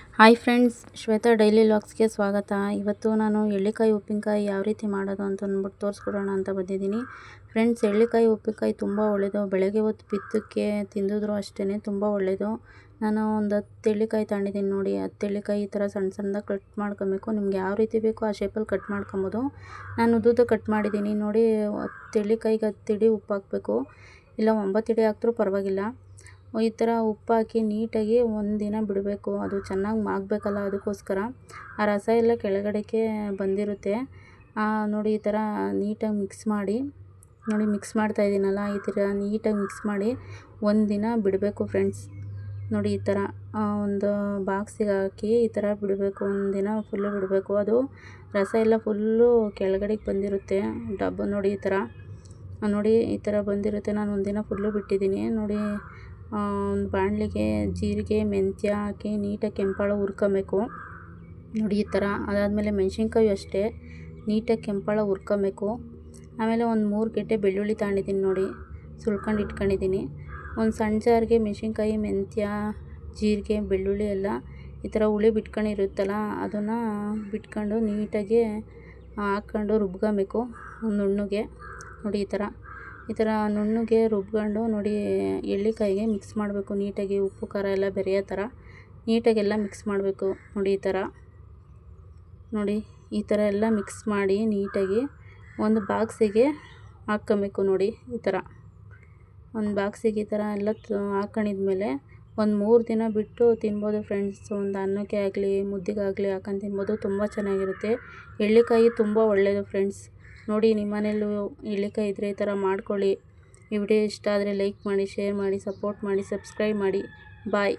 Hi friends, Shweta daily ಲಾಗ್ಸ್ಗೆ ಸ್ವಾಗತ. ಇವತ್ತು ನಾನು ಎಳ್ಳಿಕಾಯಿ ಉಪ್ಪಿನಕಾಯಿ ಯಾವ ರೀತಿ ಮಾಡೋದು ಅಂತ ಅಂದ್ಬಿಟ್ಟು ತೋರಿಸ್ಕೊಡೋಣ ಅಂತ ಬಂದಿದ್ದೀನಿ. ಫ್ರೆಂಡ್ಸ್, ಎಳ್ಳಿಕಾಯಿ ಉಪ್ಪಿನಕಾಯಿ ತುಂಬ ಒಳ್ಳೆಯದು ಬೆಳಗ್ಗೆ ಹೊತ್ತು ಬಿತ್ತಕ್ಕೆ ತಿಂದಿದ್ರು ಅಷ್ಟೇ ತುಂಬ ಒಳ್ಳೆಯದು ನಾನು ಒಂದು ಹತ್ತು ಎಳ್ಳಿಕಾಯಿ ತಗೊಂಡಿದ್ದೀನಿ ನೋಡಿ. ಹತ್ತು ಎಳ್ಳಿಕಾಯಿ ಈ ಥರ ಸಣ್ಣ ಸಣ್ಣದಾಗಿ ಕಟ್ ಮಾಡ್ಕೊಬೇಕು. ನಿಮ್ಗೆ ಯಾವ ರೀತಿ ಬೇಕೋ ಆ ಶೇಪಲ್ಲಿ ಕಟ್ ಮಾಡ್ಕೊಬೋದು. ನಾನು ಉದ್ದುದ್ದು ಕಟ್ ಮಾಡಿದ್ದೀನಿ. ನೋಡಿ, ಹತ್ತು ಎಳ್ಳಿಕಾಯಿಗೆ ಹತ್ತು ಇಡಿ ಉಪ್ಪು ಹಾಕಬೇಕು. ಇಲ್ಲ, ಒಂಬತ್ತು ಇಡಿ ಹಾಕಿದ್ರೂ ಪರವಾಗಿಲ್ಲ. ಈ ಥರ ಉಪ್ಪು ಹಾಕಿ ನೀಟಾಗಿ ಒಂದಿನ ಬಿಡಬೇಕು. ಅದು ಚೆನ್ನಾಗಿ ಮಾಗಬೇಕಲ್ಲ ಅದಕ್ಕೋಸ್ಕರ. ಆ ರಸ ಎಲ್ಲ ಕೆಳಗಡೆಗೆ ಬಂದಿರುತ್ತೆ. ನೋಡಿ ಈ ಥರ ನೀಟಾಗಿ ಮಿಕ್ಸ್ ಮಾಡಿ, ನೋಡಿ ಮಿಕ್ಸ್ ಮಾಡ್ತಾ ಇದ್ದೀನಲ್ಲ ಈ ಥರ ನೀಟಾಗಿ ಮಿಕ್ಸ್ ಮಾಡಿ ಒಂದಿನ ಬಿಡಬೇಕು ಫ್ರೆಂಡ್ಸ್. ನೋಡಿ ಈ ಥರ ಒಂದು ಬಾಕ್ಸಿಗೆ ಹಾಕಿ ಈ ಥರ ಬಿಡಬೇಕು. ಒಂದಿನ ಫುಲ್ಲು ಬಿಡಬೇಕು. ಅದು ರಸ ಎಲ್ಲ ಫುಲ್ಲು ಕೆಳಗಡೆಗೆ ಬಂದಿರುತ್ತೆ. ಡಬ್ಬ ನೋಡಿ ಈ ಥರ. ನೋಡಿ ಈ ಥರ ಬಂದಿರುತ್ತೆ. ನಾನು ಒಂದಿನ ಫುಲ್ಲು ಬಿಟ್ಟಿದ್ದೀನಿ. ನೋಡಿ ಒಂದು ಬಾಣಲಿಗೆ ಜೀರಿಗೆ, ಮೆಂತ್ಯ ಹಾಕಿ ನೀಟಾಗಿ ಕೆಂಪಾಳು ಹುರ್ಕೊಬೇಕು. ನೋಡಿ ಈ ಥರ. ಅದಾದಮೇಲೆ ಮೆಣಸಿನ್ಕಾಯಿ ಅಷ್ಟೇ. ನೀಟಾಗಿ ಕೆಂಪಾಳ ಹುರ್ಕೊಬೇಕು. ಆಮೇಲೆ ಒಂದು ಮೂರು ಗೆಡ್ಡೆ ಬೆಳ್ಳುಳ್ಳಿ ತಗೊಂಡಿದ್ದೀನಿ ನೋಡಿ. ಸುಲ್ಕೊಂಡು ಇಟ್ಕೊಂಡಿದ್ದೀನಿ. ಒಂದು ಸಣ್ಣ ಜಾರಿಗೆ ಮೆಣಸಿನ್ಕಾಯಿ, ಮೆಂತ್ಯ, ಜೀರಿಗೆ, ಬೆಳ್ಳುಳ್ಳಿ ಎಲ್ಲ ಈ ಥರ ಹುಳಿ ಬಿಟ್ಕೊಂಡಿರುತ್ತಲ್ಲ, ಅದನ್ನು ಬಿಟ್ಕೊಂಡು ನೀಟಾಗಿ ಹಾಕ್ಕೊಂಡು ರುಬ್ಕೊಬೇಕು ನುಣ್ಣಗೆ ನೋಡಿ ಈ ಥರ. ಈ ಥರ ನುಣ್ಣಗೆ ರುಬ್ಕೊಂಡು ನೋಡಿ ಎಳ್ಳಿಕಾಯಿಗೆ ಮಿಕ್ಸ್ ಮಾಡಬೇಕು. ನೀಟಾಗಿ ಉಪ್ಪು, ಖಾರ ಎಲ್ಲ ಬೆರೆಯೋ ಥರ ನೀಟಾಗೆಲ್ಲ ಮಿಕ್ಸ್ ಮಾಡಬೇಕು ನೋಡಿ ಈ ಥರ. ನೋಡಿ, ಈ ಥರ ಎಲ್ಲ ಮಿಕ್ಸ್ ಮಾಡಿ ನೀಟಾಗಿ ಒಂದು ಬಾಕ್ಸಿಗೆ ಹಾಕ್ಕೊಬೇಕು ನೋಡಿ ಈ ಥರ. ಒಂದು ಬಾಕ್ಸಿಗೆ ಈ ಥರ ಎಲ್ಲ ಹಾಕೊಂಡಿದ್ಮೇಲೆ ಒಂದು ಮೂರು ದಿನ ಬಿಟ್ಟು ತಿನ್ಬೋದು ಫ್ರೆಂಡ್ಸ್ ಒಂದು ಅನ್ನಕ್ಕೆ ಆಗಲಿ, ಮುದ್ದೆಗಾಗಲಿ ಹಾಕೊಂಡು ತಿನ್ಬೋದು, ತುಂಬ ಚೆನ್ನಾಗಿರುತ್ತೆ. ಎಳ್ಳಿಕಾಯಿ ತುಂಬ ಒಳ್ಳೆಯದು ಫ್ರೆಂಡ್ಸ್ ನೋಡಿ ನಿಮ್ಮ ಮನೆಯಲ್ಲೂ ಎಳ್ಳಿಕಾಯಿ ಇದ್ದರೆ ಈ ಥರ ಮಾಡ್ಕೊಳ್ಳಿ. ಈ ವಿಡಿಯೋ ಇಷ್ಟ ಆದರೆ ಲೈಕ್ ಮಾಡಿ, ಶೇರ್ ಮಾಡಿ, ಸಪೋರ್ಟ್ ಮಾಡಿ, ಸಬ್ಸ್ಕ್ರೈಬ್ ಮಾಡಿ. ಬಾಯ್.